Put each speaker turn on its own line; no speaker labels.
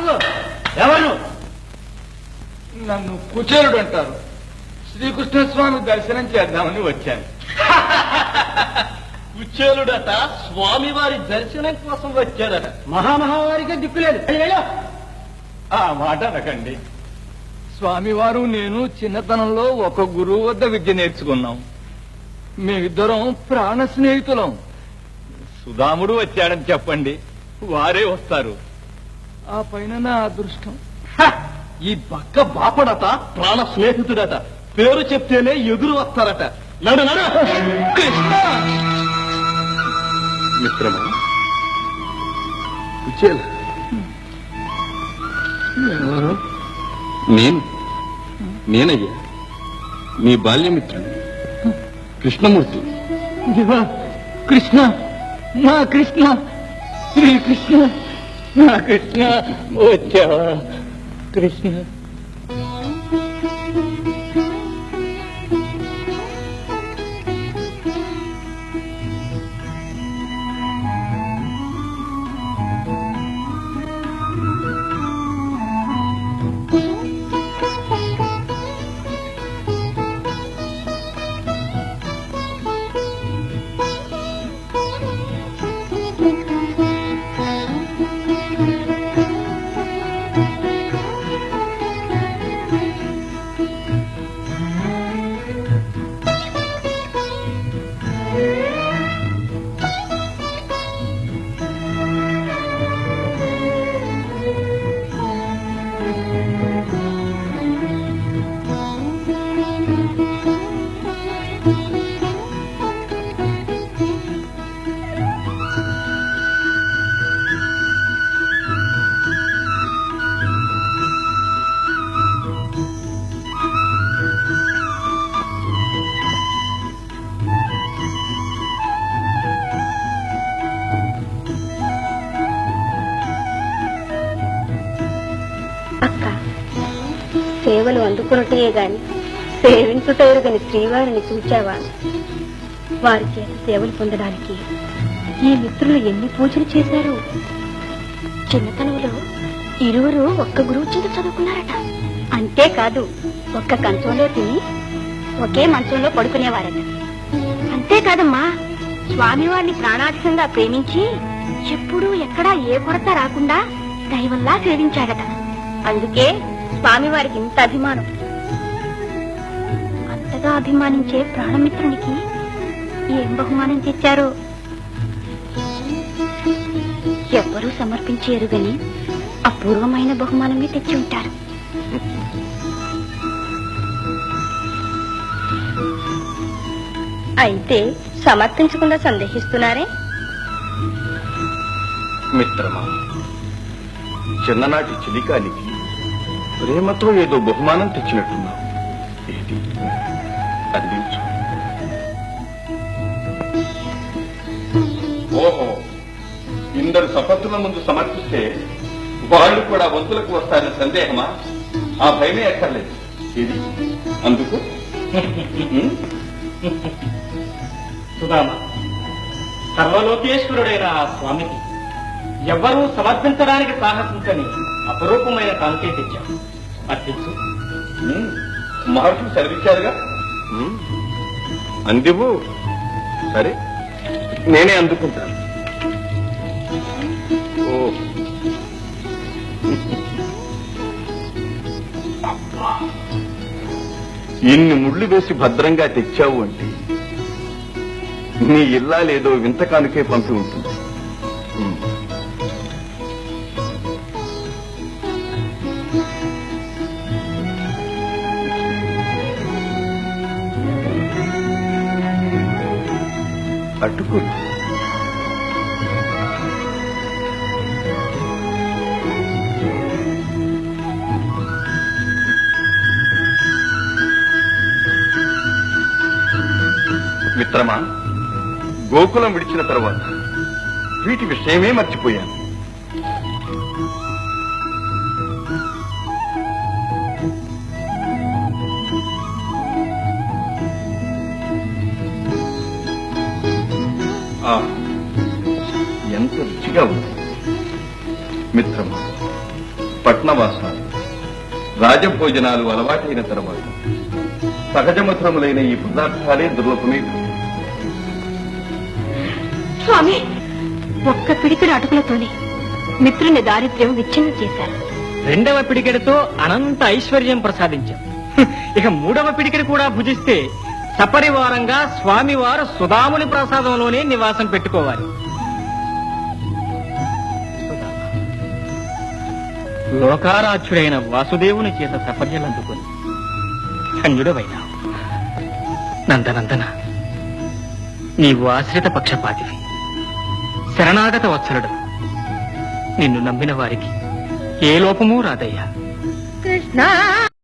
ఆగు ఎవరు?
నన్ను కుచేరుడు అంటారు. శ్రీకృష్ణస్వామి దర్శనం చేద్దామని వచ్చాను.
కుచేలుడట స్వామివారి దర్శనం కోసం వచ్చాడట మహామహావారిగా దిక్కులేదు.
ఆ మాట అనకండి. స్వామివారు నేను చిన్నతనంలో ఒక గురువు వద్ద విద్య నేర్చుకున్నాం. మేమిద్దరం ప్రాణ స్నేహితులం. సుధాముడు వచ్చాడని చెప్పండి. వారే వస్తారు. ఆ పైన నా అదృష్టం?
హ! ఈ బక్క బాపడట ప్రాణ స్నేహితుడట. పేరు చెప్తేనే ఎదురు వస్తారట. నడు నడు!
కృష్ణ!
మిత్రమా? కుచేల నేను? నేనయ్యా? నీ బాల్యమిత్రుడు. కృష్ణమూర్తి.
కృష్ణ! నా కృష్ణ! శ్రీకృష్ణ కృష్ణ వచ్చావా? కృష్ణ.
సేవలు అందుకున్నటే గాని సేవించుటేరు గాని శ్రీవారిని చూచావా? వారి చేత సేవలు పొందడానికి ఈ మిత్రులు ఎన్ని పూజలు చేశారు? చిన్నతనంలో ఇరువురు ఒక్క గురువు చేత చదువుకున్నారట. అంతేకాదు ఒక్క కంచంలో తిని ఒకే మంచంలో పడుకునేవారట. అంతేకాదమ్మా స్వామివారిని ప్రాణాధికంగా ప్రేమించి ఎప్పుడూ ఎక్కడా ఏ కొరత రాకుండా దైవంలా సేవించాడట. అందుకే స్వామివారికి ఇంత అభిమానం. అంతగా అభిమానించే ప్రాణమిత్రునికి ఏం బహుమానం తెచ్చారో ఎవ్వరూ సమర్పించేరు గని అపూర్వమైన బహుమానమే తెచ్చి ఉంటారు. అయితే సమర్పించకుండా సందేహిస్తున్నారే?
మిత్రమా చిన్ననాటి చిలికానికి ప్రేమతో ఏదో బహుమానం తెచ్చినట్టున్నావు. ఏది? అందించు ఓహో ఇందరు సపత్తుల ముందు సమర్పిస్తే వాళ్ళు కూడా వంతులకు వస్తారని సందేహమా? ఆ భయమే ఎక్కర్లేదు. ఇది అందుకు?
సుధామ సర్వలోకేశ్వరుడైన ఆ స్వామికి ఎవ్వరూ సమర్పించడానికి సాహసించని అపరూపమైన కాంతి తెచ్చారు అర్పించు
మహర్షులు సెలవిచ్చారుగా అందివు సరే. నేనే అందుకుంటాను. ఓ. ఇన్ని ముళ్ళు వేసి భద్రంగా తెచ్చావు అంటే నీ ఇల్లా లేదో వింత కానుకే పంపి ఉంటుంది. అటుకులు మిత్రమా గోకులం విడిచిన తర్వాత వీటి విషయమే మర్చిపోయాను. ఎంత రుచిగా ఉంది. మిత్రమా పట్నవాసం రాజభోజనాలు అలవాటైన తర్వాత సహజమధురములైన ఈ పదార్థాలే దుర్లభమే.
స్వామి ఒక్క పిడికిడి అటుకులతోనే మిత్రుని దారిద్ర్యం విచ్ఛిన్నం చేశారు.
రెండవ పిడికెడతో అనంత ఐశ్వర్యం ప్రసాదించాం. ఇక మూడవ పిడికెడు కూడా భుజిస్తే సపరివారంగా స్వామివారు సుధాముని ప్రసాదంలోనే నివాసం పెట్టుకోవాలి. లోకారాధ్యుడైన వాసుదేవుని చేత సపర్యలందుకొని. ధన్యుడవైనావు నందనందన నీవు ఆశ్రిత పక్షపాతివి. శరణాగత వత్సరుడు నిన్ను నమ్మిన వారికి ఏ లోపమూ రాదయ్యా.
కృష్ణ